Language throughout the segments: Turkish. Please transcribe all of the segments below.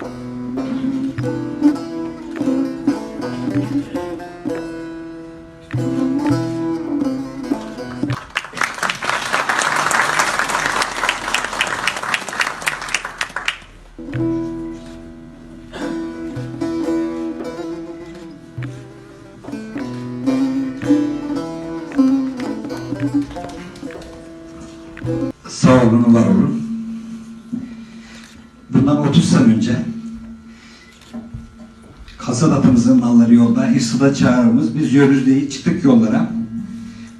Sağ olun, var olun. Bundan 30 sene önce kasat atımızın malları yolda, hırsıda çağrımız, biz yürürüz çıktık yollara.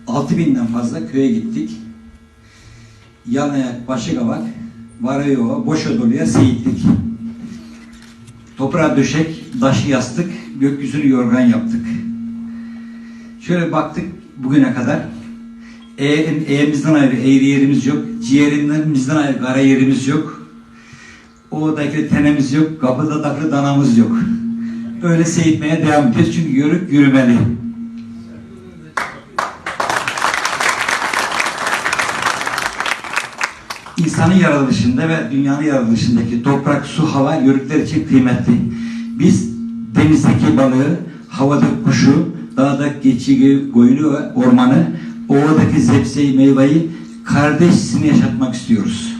6000'den fazla köye gittik. Yan ayak, başı kavak, Varayova, Boşa doluya seyittik. Toprağa döşek, daşı yastık, gökyüzünü yorgan yaptık. Şöyle baktık bugüne kadar. E, eğimizden ayrı eğri yerimiz yok. Ciğerimizden ayrı kara yerimiz yok. Oğdaki tenemiz yok. Kapıda taklı danamız yok. Öyle seyitmeye devam ediyoruz. Çünkü yörük yürümeli. İnsanın yaratılışında ve dünyanın yaratılışındaki toprak, su, hava yörükler için kıymetli. Biz denizdeki balığı, havada kuşu, dağda geçiyi, koyunu ve ormanı, ovadaki zepseyi, meyveyi kardeşsini yaşatmak istiyoruz.